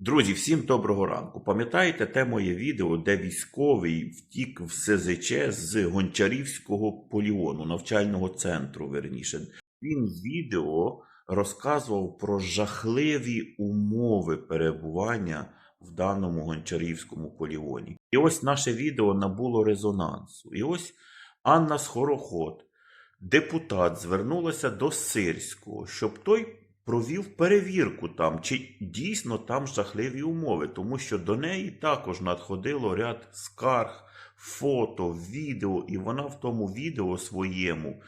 Друзі, всім доброго ранку. Пам'ятаєте те моє відео, де військовий втік в СЗЧ з Гончарівського полігону, навчального центру, верніше. Він відео розказував про жахливі умови перебування в даному Гончарівському полігоні. І ось наше відео набуло резонансу. І ось Анна Скороход, депутат, звернулася до Сирського, щоб той провів перевірку там, чи дійсно там жахливі умови, тому що до неї також надходило ряд скарг, фото, відео, і вона в тому відео своєму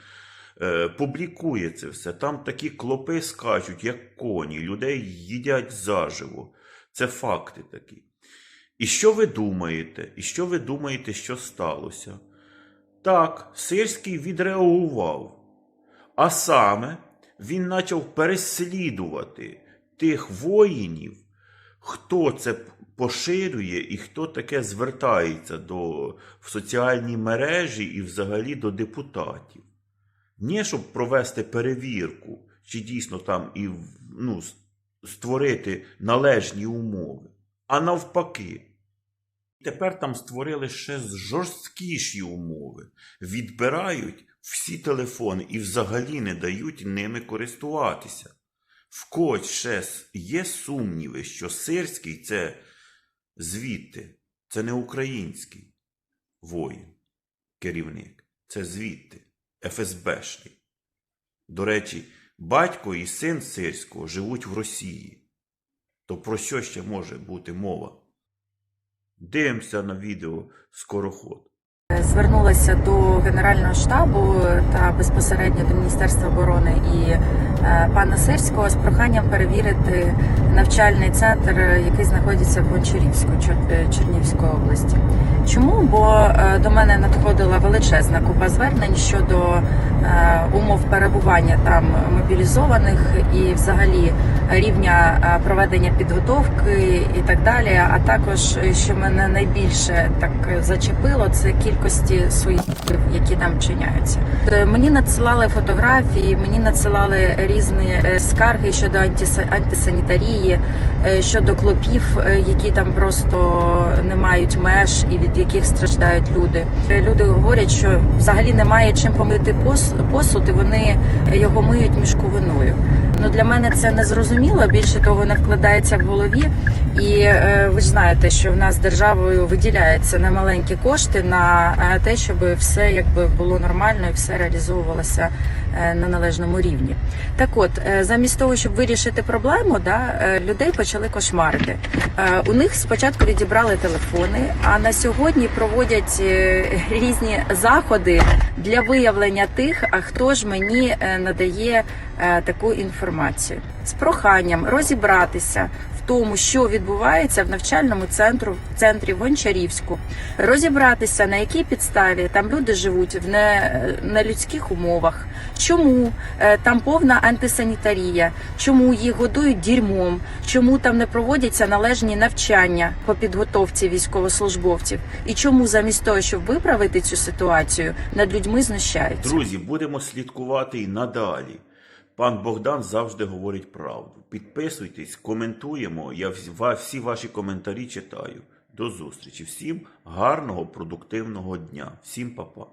е, публікує це все. Там такі клопи скачуть, як коні, людей їдять заживо. Це факти такі. І що ви думаєте? І що ви думаєте, що сталося? Так, Сирський відреагував. А саме він почав переслідувати тих воїнів, хто це поширює і хто таке звертається до, в соціальні мережі і взагалі до депутатів. Не щоб провести перевірку, чи дійсно там і ну, створити належні умови, а навпаки. Тепер там створили ще жорсткіші умови. Відбирають всі телефони і взагалі не дають ними користуватися. В ще є сумніви, що сирський це звідти, це не український воїн, керівник, це звідти, ФСБшний. До речі, батько і син сирського живуть в Росії. То про що ще може бути мова? Дивимося на відео скороход. Звернулася до Генерального штабу та безпосередньо до Міністерства оборони і е, пана Сирського з проханням перевірити навчальний центр, який знаходиться в Гончарівську, е, Чернівської області. Чому? Бо е, до мене надходила величезна купа звернень щодо умов перебування там мобілізованих і взагалі рівня проведення підготовки і так далі. А також, е, що мене найбільше так е, зачепило, це кількості суїцидів, які там вчиняються. Е, Мені надсилали фотографії, мені надсилали різні скарги щодо антиса- антисанітарії, щодо клопів, які там просто не мають меж і від яких страждають люди. Люди говорять, що взагалі немає чим помити пос- посуд, і вони його миють мішковиною. Ну для мене це не зрозуміло. Більше того, не вкладається в голові. І е, ви ж знаєте, що в нас державою виділяється немаленькі кошти на е, те, щоб все якби було нормально і все реалізовувалося е, на належному рівні. Так от, е, замість того, щоб вирішити проблему, да, е, людей почали кошмарити. Е, У них спочатку відібрали телефони, а на сьогодні проводять е, різні заходи для виявлення тих, а хто ж мені е, надає таку інформацію. З проханням розібратися в тому, що відбувається в навчальному центру в центрі в Гончарівську, розібратися на якій підставі там люди живуть в не, нелюдських умовах, чому е, там повна антисанітарія, чому їх годують дерьмом, чому там не проводяться належні навчання по підготовці військовослужбовців, і чому замість того, щоб виправити цю ситуацію, над людьми знущаються. Друзі, будемо слідкувати і надалі. Пан Богдан завжди говорить правду. Підписуйтесь, коментуємо. Я всі ваші коментарі читаю. До зустрічі. Всім гарного, продуктивного дня. Всім па-па.